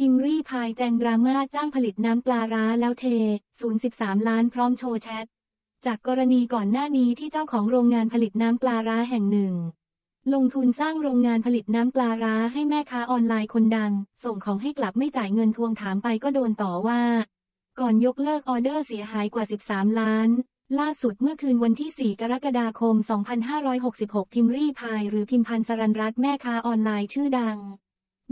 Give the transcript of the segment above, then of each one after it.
พิมรี่พายแจงดราม่าจ้างผลิตน้ำปลาร้าแล้วเท 013 ล้านพร้อมโชว์แชท จากกรณีก่อนหน้านี้ที่เจ้าของโรงงานผลิตน้ำปลาร้าแห่งหนึ่ง ลงทุนสร้างโรงงานผลิตน้ำปลาร้าให้แม่ค้าออนไลน์คนดัง ส่งของให้กลับไม่จ่ายเงินทวงถามไปก็โดนต่อว่า ก่อนยกเลิกออเดอร์เสียหายกว่า 13 ล้าน ล่าสุดเมื่อคืนวันที่ 4 กรกฎาคม 2566 พิมพ์รี่พายหรือพิมพันธ์สรันรัตแม่ค้าออนไลน์ชื่อดัง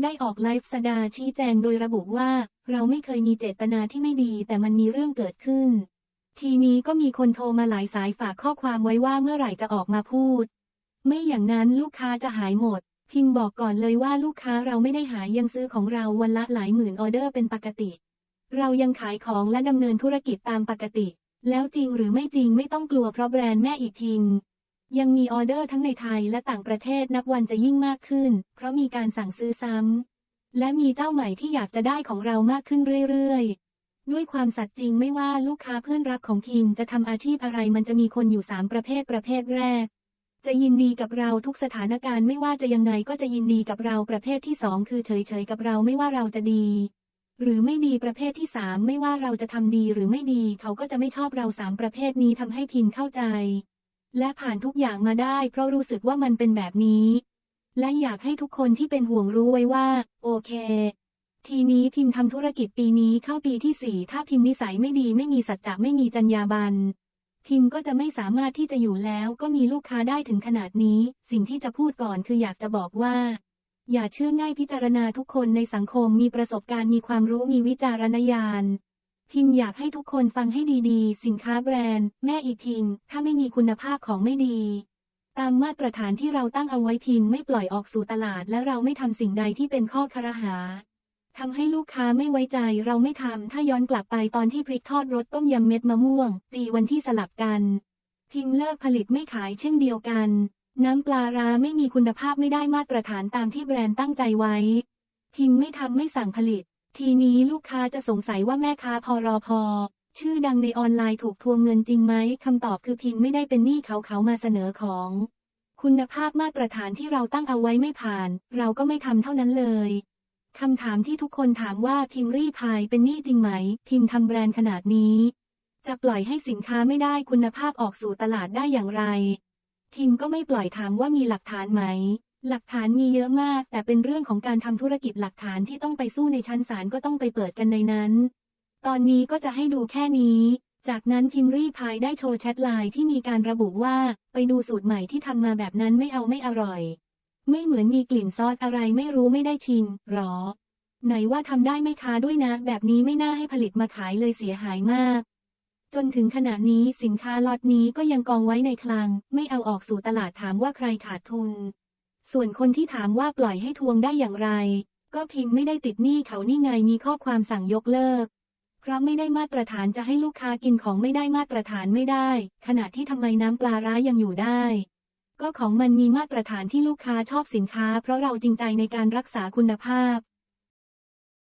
ได้ออกไลฟ์สดาชี้แจงโดยระบุว่า เราไม่เคยมีเจตนาที่ไม่ดี แต่มันมีเรื่องเกิดขึ้น ทีนี้ก็มีคนโทรมาหลายสายฝากข้อความไว้ว่าเมื่อไหร่จะออกมาพูด ไม่อย่างนั้นลูกค้าจะหายหมด พิมบอกก่อนเลยว่าลูกค้าเราไม่ได้หายยังซื้อของเราวันละหลายหมื่นออเดอร์เป็นปกติ เรายังขายของและดำเนินธุรกิจตามปกติ แล้วจริงหรือไม่จริงไม่ต้องกลัวเพราะแบรนด์แม่อีกพิม ยังมีออเดอร์ทั้งในไทยและต่างประเทศนับวันจะยิ่งมากขึ้น เพราะมีการสั่งซื้อซ้ำ และมีเจ้าใหม่ที่อยากจะได้ของเรามากขึ้นเรื่อยๆ ด้วยความสัตย์จริงไม่ว่าลูกค้าเพื่อนรักของพิมจะทำอาชีพอะไรมันจะมีคนอยู่สามประเภทประเภทแรก จะยินดีกับเราทุกสถานการณ์ไม่ว่าจะยังไงก็จะยินดีกับเราประเภทที่สองคือเฉยๆกับเราไม่ว่าเราจะดี หรือไม่ดีประเภทที่สามไม่ว่าเราจะทำดีหรือไม่ดีเขาก็จะไม่ชอบเราสามประเภทนี้ทำให้พิมเข้าใจ และผ่านทุกอย่างมาได้ เพราะรู้สึกว่ามันเป็นแบบนี้ และอยากให้ทุกคนที่เป็นห่วงรู้ไว้ว่า โอเค ทีนี้พิมพ์ทำธุรกิจปีนี้เข้าปีที่สี่ถ้าพิมพ์นิสัยไม่ดีไม่มีสัจจะไม่มีจรรยาบรรณพิมพ์ก็จะไม่สามารถที่จะอยู่แล้วก็มีลูกค้าได้ถึงขนาดนี้ สิ่งที่จะพูดก่อนคืออยากจะบอกว่า อย่าเชื่อง่ายพิจารณาทุกคนในสังคมมีประสบการณ์มีความรู้มีวิจารณญาณ พิมอยากให้ทุกคนฟังให้ดีๆ สินค้าแบรนด์ แม่อีพิมถ้าไม่มีคุณภาพของไม่ดี ตามมาตรฐานที่เราตั้งเอาไว้พิมไม่ปล่อยออกสู่ตลาด และเราไม่ทำสิ่งใดที่เป็นข้อคารหาทำให้ลูกค้าไม่ไว้ใจเราไม่ทำถ้าย้อนกลับไปตอนที่พริกทอดรสต้มยำเม็ดมะม่วง ตีวันที่สลับกัน พิมเลิกผลิตไม่ขายเช่นเดียวกัน น้ำปลาร้าไม่มีคุณภาพไม่ได้มาตรฐานตามที่แบรนด์ตั้งใจไว้ พิมไม่ทำไม่สั่งผลิต ทีนี้ลูกค้าจะสงสัยว่าแม่ค้าพอรอพอ ชื่อดังในออนไลน์ถูกทวงเงินจริงไหมคำตอบคือพิมพ์ไม่ได้เป็นหนี้เขาเขามาเสนอของ คุณภาพมาตรฐานที่เราตั้งเอาไว้ไม่ผ่าน เราก็ไม่ทำเท่านั้นเลยคำถามที่ทุกคนถามว่าพิมรีพายเป็นหนี้จริงไหม พิมทำแบรนด์ขนาดนี้ จะปล่อยให้สินค้าไม่ได้คุณภาพออกสู่ตลาดได้อย่างไร พิมก็ไม่ปล่อยถามว่ามีหลักฐานไหม หลักฐานมีเยอะมาก แต่เป็นเรื่องของการทำธุรกิจหลักฐานที่ต้องไปสู้ในชั้นศาลก็ต้องไปเปิดกันในนั้น ตอนนี้ก็จะให้ดูแค่นี้ จากนั้นพิมรีพายได้โชว์แชทไลน์ที่มีการระบุว่าไปดูสูตรใหม่ที่ทำมาแบบนั้นไม่เอาไม่อร่อย ไม่เหมือนมีกลิ่นซอสอะไรไม่รู้ไม่ได้ชิมหรอ ไหนว่าทำได้ไม่ค้าด้วยนะ แบบนี้ไม่น่าให้ผลิตมาขายเลยเสียหายมาก จนถึงขณะนี้สินค้าล็อตนี้ก็ยังกองไว้ในคลัง ไม่เอาออกสู่ตลาดถามว่าใครขาดทุน ส่วนคนที่ถามว่าปล่อยให้ทวงได้อย่างไร ก็พิมพ์ไม่ได้ติดหนี้เขานี่ไงมีข้อความสั่งยกเลิก เพราะไม่ได้มาตรฐานจะให้ลูกค้ากินของไม่ได้มาตรฐานไม่ได้ ขณะที่ทำไมน้ำปลาร้ายังอยู่ได้ ก็ของมันมีมาตรฐานที่ลูกค้าชอบสินค้า เพราะเราจริงใจในการรักษาคุณภาพ